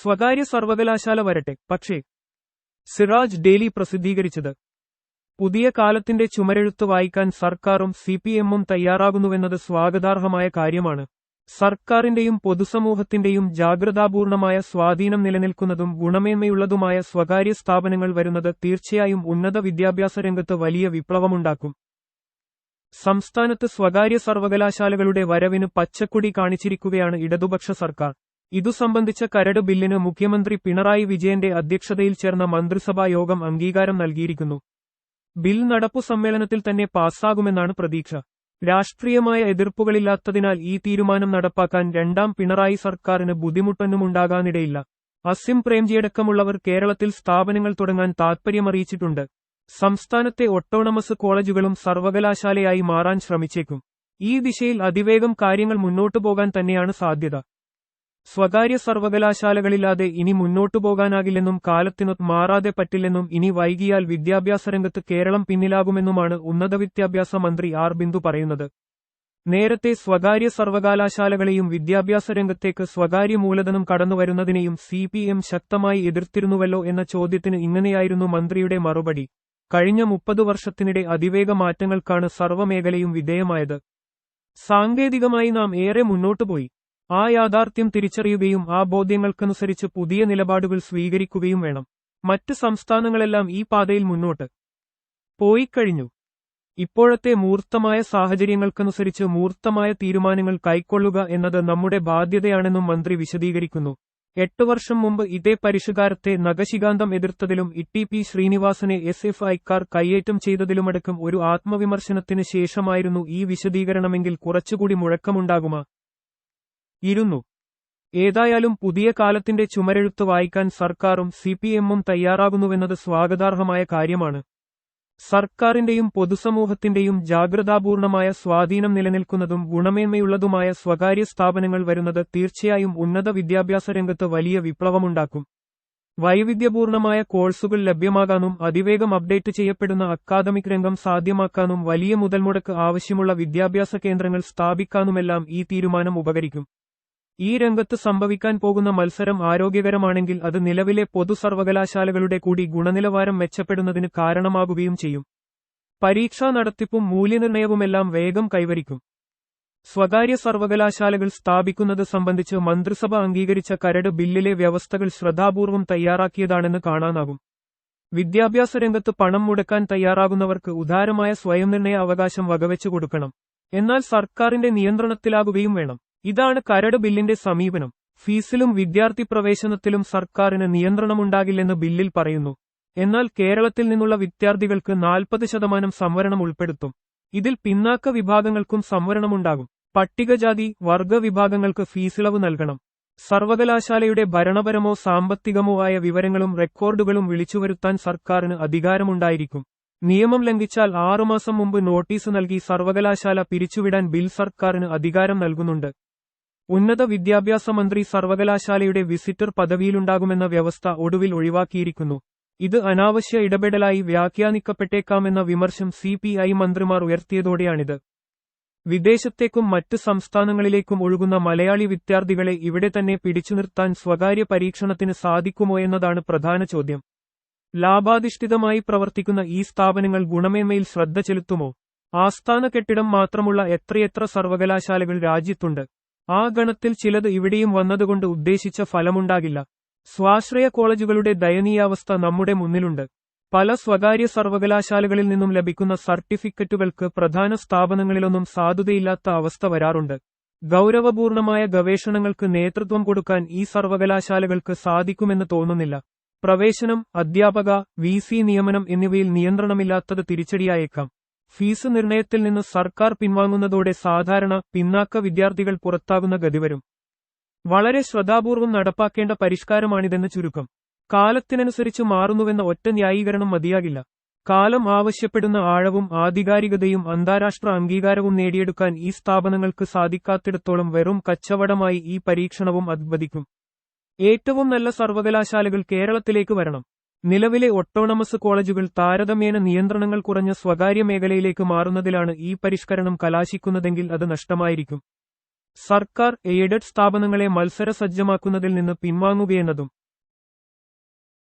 സ്വകാര്യ സർവകലാശാല വരട്ടെ. പക്ഷേ സിറാജ് ഡെയിലി പ്രസിദ്ധീകരിച്ചത് പുതിയ കാലത്തിന്റെ ചുമരെഴുത്ത് വായിക്കാൻ സർക്കാരും സി പി എമ്മും തയ്യാറാകുന്നുവെന്നത് സ്വാഗതാർഹമായ കാര്യമാണ്. സർക്കാരിന്റെയും പൊതുസമൂഹത്തിന്റെയും ജാഗ്രതാപൂർണമായ സ്വാധീനം നിലനിൽക്കുന്നതും ഗുണമേന്മയുള്ളതുമായ സ്വകാര്യ സ്ഥാപനങ്ങൾ വരുന്നത് തീർച്ചയായും ഉന്നത വിദ്യാഭ്യാസ രംഗത്ത് വലിയ വിപ്ലവമുണ്ടാക്കും. സംസ്ഥാനത്ത് സ്വകാര്യ സർവകലാശാലകളുടെ വരവിന് പച്ചക്കൊടി കാണിച്ചിരിക്കുകയാണ് ഇടതുപക്ഷ സർക്കാർ. ഇതു സംബന്ധിച്ച കരട് ബില്ലിന് മുഖ്യമന്ത്രി പിണറായി വിജയന്റെ അധ്യക്ഷതയിൽ ചേർന്ന മന്ത്രിസഭാ യോഗം അംഗീകാരം നൽകിയിരിക്കുന്നു. ബിൽ നടപ്പു സമ്മേളനത്തിൽ തന്നെ പാസ്സാകുമെന്നാണ് പ്രതീക്ഷ. രാഷ്ട്രീയമായ എതിർപ്പുകളില്ലാത്തതിനാൽ ഈ തീരുമാനം നടപ്പാക്കാൻ രണ്ടാം പിണറായി സർക്കാരിന് ബുദ്ധിമുട്ടൊന്നുമുണ്ടാകാനിടയില്ല. അസിം പ്രേംജിയടക്കമുള്ളവർ കേരളത്തിൽ സ്ഥാപനങ്ങൾ തുടങ്ങാൻ താൽപ്പര്യമറിയിച്ചിട്ടുണ്ട് സംസ്ഥാനത്തെ ഒട്ടോണമസ് കോളേജുകളും സർവകലാശാലയായി മാറാൻ ശ്രമിച്ചേക്കും. ഈ ദിശയിൽ അതിവേഗം കാര്യങ്ങൾ മുന്നോട്ടു പോകാൻ തന്നെയാണ് സാധ്യത. സ്വകാര്യ സർവകലാശാലകളില്ലാതെ ഇനി മുന്നോട്ടു പോകാനാകില്ലെന്നും കാലത്തിനു മാറാതെ പറ്റില്ലെന്നും ഇനി വൈകിയാൽ വിദ്യാഭ്യാസ രംഗത്ത് കേരളം പിന്നിലാകുമെന്നുമാണ് ഉന്നത വിദ്യാഭ്യാസ മന്ത്രി ആർ. ബിന്ദു പറയുന്നത്. നേരത്തെ സ്വകാര്യ സർവകലാശാലകളെയും വിദ്യാഭ്യാസ രംഗത്തേക്ക് സ്വകാര്യ മൂലധനം കടന്നുവരുന്നതിനെയും സി പി എം ശക്തമായി എതിർത്തിരുന്നുവല്ലോ എന്ന ചോദ്യത്തിന് ഇങ്ങനെയായിരുന്നു മന്ത്രിയുടെ മറുപടി. കഴിഞ്ഞ മുപ്പത് വർഷത്തിനിടെ അതിവേഗ മാറ്റങ്ങൾക്കാണ് സർവമേഖലയും വിധേയമായത്. സാങ്കേതികമായി നാം ഏറെ മുന്നോട്ടുപോയി. ആ യാഥാർത്ഥ്യം തിരിച്ചറിയുകയും ആ ബോധ്യങ്ങൾക്കനുസരിച്ച് പുതിയ നിലപാടുകൾ സ്വീകരിക്കുകയും വേണം. മറ്റ് സംസ്ഥാനങ്ങളെല്ലാം ഈ പാതയിൽ മുന്നോട്ട് പോയിക്കഴിഞ്ഞു. ഇപ്പോഴത്തെ മൂർത്തമായ സാഹചര്യങ്ങൾക്കനുസരിച്ച് മൂർത്തമായ തീരുമാനങ്ങൾ കൈക്കൊള്ളുക എന്നത് നമ്മുടെ ബാധ്യതയാണെന്നും മന്ത്രി വിശദീകരിക്കുന്നു. എട്ട് വർഷം മുമ്പ് ഇതേ പരിഷ്കാരത്തെ നഖശികാന്തം എതിർത്തതിലും ഇ പി ശ്രീനിവാസനെ എസ് എഫ് ഐക്കാർ കയ്യേറ്റം ചെയ്തതിലുമടക്കം ഒരു ആത്മവിമർശനത്തിന് ശേഷമായിരുന്നു ഈ വിശദീകരണമെങ്കിൽ കുറച്ചുകൂടി മുഴക്കമുണ്ടാകുമാ. ഇരുന്നു. ഏതായാലും പുതിയ കാലത്തിന്റെ ചുമരെഴുത്ത് വായിക്കാൻ സർക്കാരും സി പി എമ്മും തയ്യാറാകുന്നുവെന്നത് സ്വാഗതാർഹമായ കാര്യമാണ്. സർക്കാരിന്റെയും പൊതുസമൂഹത്തിന്റെയും ജാഗ്രതാപൂർണമായ സ്വാധീനം നിലനിൽക്കുന്നതും ഗുണമേന്മയുള്ളതുമായ സ്വകാര്യ സ്ഥാപനങ്ങൾ വരുന്നത് തീർച്ചയായും ഉന്നത വിദ്യാഭ്യാസ രംഗത്ത് വലിയ വിപ്ലവമുണ്ടാക്കും. വൈവിധ്യപൂർണമായ കോഴ്സുകൾ ലഭ്യമാകാനും അതിവേഗം അപ്ഡേറ്റ് ചെയ്യപ്പെടുന്ന അക്കാദമിക് രംഗം സാധ്യമാക്കാനും വലിയ മുതൽമുടക്ക് ആവശ്യമുള്ള വിദ്യാഭ്യാസ കേന്ദ്രങ്ങൾ സ്ഥാപിക്കാനുമെല്ലാം ഈ തീരുമാനം ഉപകരിക്കും. ഈ രംഗത്ത് സംഭവിക്കാൻ പോകുന്ന മത്സരം ആരോഗ്യകരമാണെങ്കിൽ അത് നിലവിലെ പൊതുസർവകലാശാലകളുടെ കൂടി ഗുണനിലവാരം മെച്ചപ്പെടുന്നതിന് കാരണമാകുകയും ചെയ്യും. പരീക്ഷാ നടത്തിപ്പും മൂല്യനിർണയവുമെല്ലാം വേഗം കൈവരിക്കും. സ്വകാര്യ സർവകലാശാലകൾ സ്ഥാപിക്കുന്നത് സംബന്ധിച്ച് മന്ത്രിസഭ അംഗീകരിച്ച കരട് ബില്ലിലെ വ്യവസ്ഥകൾ ശ്രദ്ധാപൂർവം തയ്യാറാക്കിയതാണെന്ന് കാണാനാകും. വിദ്യാഭ്യാസ രംഗത്ത് പണം മുടക്കാൻ തയ്യാറാകുന്നവർക്ക് ഉദാരമായ സ്വയം നിർണയ അവകാശം വകവെച്ചു കൊടുക്കണം. എന്നാൽ സർക്കാരിന്റെ നിയന്ത്രണത്തിലാകുകയും വേണം. ഇതാണ് കരട് ബില്ലിന്റെ സമീപനം. ഫീസിലും വിദ്യാർത്ഥി പ്രവേശനത്തിലും സർക്കാരിന് നിയന്ത്രണമുണ്ടാകില്ലെന്ന് ബില്ലിൽ പറയുന്നു. എന്നാൽ കേരളത്തിൽ നിന്നുള്ള വിദ്യാർത്ഥികൾക്ക് നാൽപ്പത് ശതമാനം സംവരണം ഉൾപ്പെടുത്തും. ഇതിൽ പിന്നാക്ക വിഭാഗങ്ങൾക്കും സംവരണമുണ്ടാകും. പട്ടികജാതി വർഗ വിഭാഗങ്ങൾക്ക് ഫീസിളവ് നൽകണം. സർവകലാശാലയുടെ ഭരണപരമോ സാമ്പത്തികമോ ആയ വിവരങ്ങളും റെക്കോർഡുകളും വിളിച്ചുവരുത്താൻ സർക്കാരിന് അധികാരമുണ്ടായിരിക്കും. നിയമം ലംഘിച്ചാൽ ആറുമാസം മുമ്പ് നോട്ടീസ് നൽകി സർവകലാശാല പിരിച്ചുവിടാൻ ബിൽ സർക്കാരിന് അധികാരം നൽകുന്നുണ്ട്. ഉന്നത വിദ്യാഭ്യാസ മന്ത്രി സർവകലാശാലയുടെ വിസിറ്റർ പദവിയിലുണ്ടാകുമെന്ന വ്യവസ്ഥ ഒടുവിൽ ഒഴിവാക്കിയിരിക്കുന്നു. ഇത് അനാവശ്യ ഇടപെടലായി വ്യാഖ്യാനിക്കപ്പെട്ടേക്കാമെന്ന വിമർശം സി പി ഐ മന്ത്രിമാർ ഉയർത്തിയതോടെയാണിത്. വിദേശത്തേക്കും മറ്റ് സംസ്ഥാനങ്ങളിലേക്കും ഒഴുകുന്ന മലയാളി വിദ്യാർത്ഥികളെ ഇവിടെ തന്നെ പിടിച്ചു നിർത്താൻ സ്വകാര്യ പരീക്ഷണത്തിന് സാധിക്കുമോ എന്നതാണ് പ്രധാന ചോദ്യം. ലാഭാധിഷ്ഠിതമായി പ്രവർത്തിക്കുന്ന ഈ സ്ഥാപനങ്ങൾ ഗുണമേന്മയിൽ ശ്രദ്ധ ചെലുത്തുമോ? ആസ്ഥാന കെട്ടിടം മാത്രമുള്ള എത്രയെത്ര സർവകലാശാലകൾ രാജ്യത്തുണ്ട്? ആ ഗണത്തിൽ ചിലത് ഇവിടെയും വന്നതുകൊണ്ട് ഉദ്ദേശിച്ച ഫലമുണ്ടാകില്ല. സ്വാശ്രയ കോളേജുകളുടെ ദയനീയാവസ്ഥ നമ്മുടെ മുന്നിലുണ്ട്. പല സ്വകാര്യ സർവകലാശാലകളിൽ നിന്നും ലഭിക്കുന്ന സർട്ടിഫിക്കറ്റുകൾക്ക് പ്രധാന സ്ഥാപനങ്ങളിലൊന്നും സാധുതയില്ലാത്ത അവസ്ഥ വരാറുണ്ട്. ഗൗരവപൂർണമായ ഗവേഷണങ്ങൾക്ക് നേതൃത്വം കൊടുക്കാൻ ഈ സർവകലാശാലകൾക്ക് സാധിക്കുമെന്ന് തോന്നുന്നില്ല. പ്രവേശനം അധ്യാപക വി നിയമനം എന്നിവയിൽ നിയന്ത്രണമില്ലാത്തത് തിരിച്ചടിയായേക്കാം. ഫീസ് നിർണയത്തിൽ നിന്ന് സർക്കാർ പിൻവാങ്ങുന്നതോടെ സാധാരണ പിന്നാക്ക വിദ്യാർത്ഥികൾ പുറത്താകുന്ന ഗതിവരും. വളരെ ശ്രദ്ധാപൂർവം നടപ്പാക്കേണ്ട പരിഷ്കാരമാണിതെന്ന് ചുരുക്കം. കാലത്തിനനുസരിച്ച് മാറുന്നുവെന്ന ഒറ്റ ന്യായീകരണം മതിയാകില്ല. കാലം ആവശ്യപ്പെടുന്ന ആഴവും ആധികാരികതയും അന്താരാഷ്ട്ര അംഗീകാരവും നേടിയെടുക്കാൻ ഈ സ്ഥാപനങ്ങൾക്ക് സാധിക്കാത്തിടത്തോളം വെറും കച്ചവടമായി ഈ പരീക്ഷണവും അദ്വദിക്കും ഏറ്റവും നല്ല സർവകലാശാലകൾ കേരളത്തിലേക്ക് വരണം. നിലവിലെ ഒട്ടോണമസ് കോളേജുകൾ താരതമ്യേന നിയന്ത്രണങ്ങൾ കുറഞ്ഞ സ്വകാര്യ മേഖലയിലേക്ക് മാറുന്നതിലാണ് ഈ പരിഷ്കരണം കലാശിക്കുന്നതെങ്കിൽ അത് നഷ്ടമായിരിക്കും. സർക്കാർ എയ്ഡഡ് സ്ഥാപനങ്ങളെ മത്സരസജ്ജമാക്കുന്നതിൽ നിന്ന് പിൻവാങ്ങുകയെന്നതും